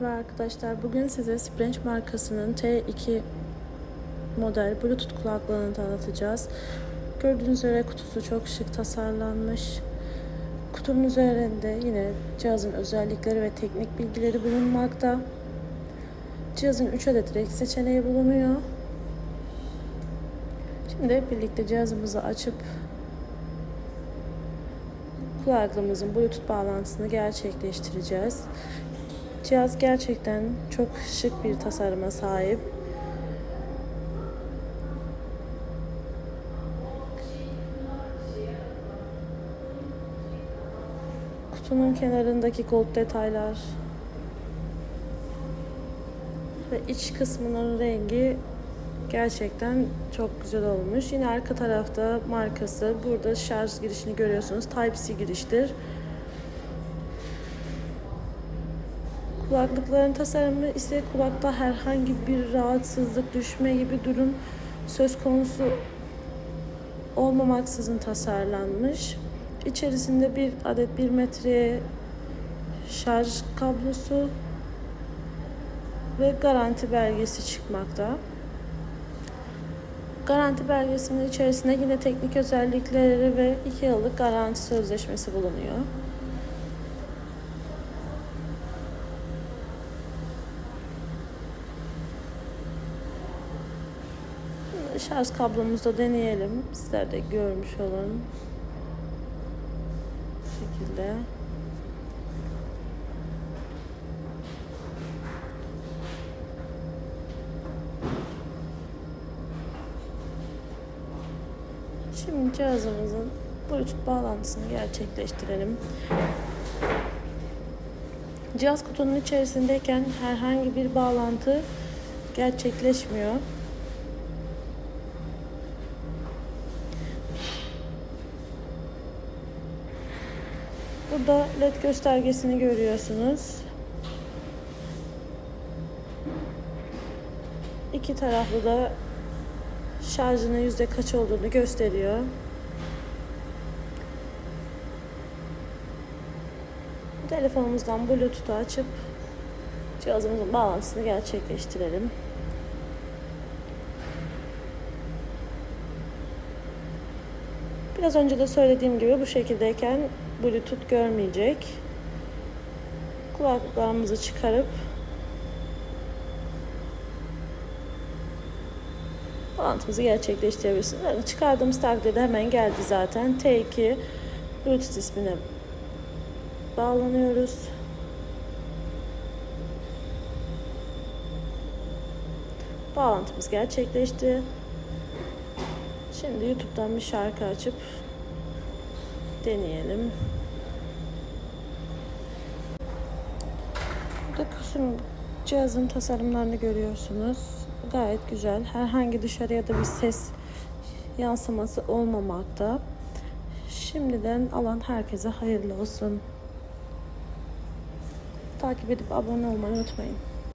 Merhaba arkadaşlar. Bugün size Sprange markasının T2 model Bluetooth kulaklığını tanıtacağız. Gördüğünüz üzere kutusu çok şık tasarlanmış. Kutunun üzerinde yine cihazın özellikleri ve teknik bilgileri bulunmakta. Cihazın 3 adet renk seçeneği bulunuyor. Şimdi birlikte cihazımızı açıp kulaklığımızın Bluetooth bağlantısını gerçekleştireceğiz. Cihaz gerçekten çok şık bir tasarıma sahip. Kutunun kenarındaki gold detaylar ve iç kısmının rengi gerçekten çok güzel olmuş. Yine arka tarafta markası. Burada şarj girişini görüyorsunuz. Type-C giriştir. Kulaklıkların tasarımı ise kulakta herhangi bir rahatsızlık, düşme gibi durum söz konusu olmamaksızın tasarlanmış. İçerisinde bir adet bir metreye şarj kablosu ve garanti belgesi çıkmakta. Garanti belgesinin içerisinde yine teknik özellikleri ve 2 yıllık garanti sözleşmesi bulunuyor. Şarj kablomuzu da deneyelim. Sizler de görmüş olun. Bu şekilde. Şimdi cihazımızın Bluetooth bağlantısını gerçekleştirelim. Cihaz kutunun içerisindeyken herhangi bir bağlantı gerçekleşmiyor. Burada led göstergesini görüyorsunuz. İki taraflı da şarjının yüzde kaç olduğunu gösteriyor. Telefonumuzdan Bluetooth'u açıp cihazımızın bağlantısını gerçekleştirelim. Biraz önce de söylediğim gibi bu şekildeyken Bluetooth görmeyecek. Kulaklıklarımızı çıkarıp bağlantımızı gerçekleştirebilirsiniz. Yani çıkardığımız takdirde hemen geldi zaten. T2 Bluetooth ismine bağlanıyoruz. Bağlantımız gerçekleşti. Şimdi YouTube'dan bir şarkı açıp deneyelim. Burada kısım cihazın tasarımlarını görüyorsunuz. Gayet güzel. Herhangi dışarıya da bir ses yansıması olmamakta. Şimdiden alan herkese hayırlı olsun. Takip edip abone olmayı unutmayın.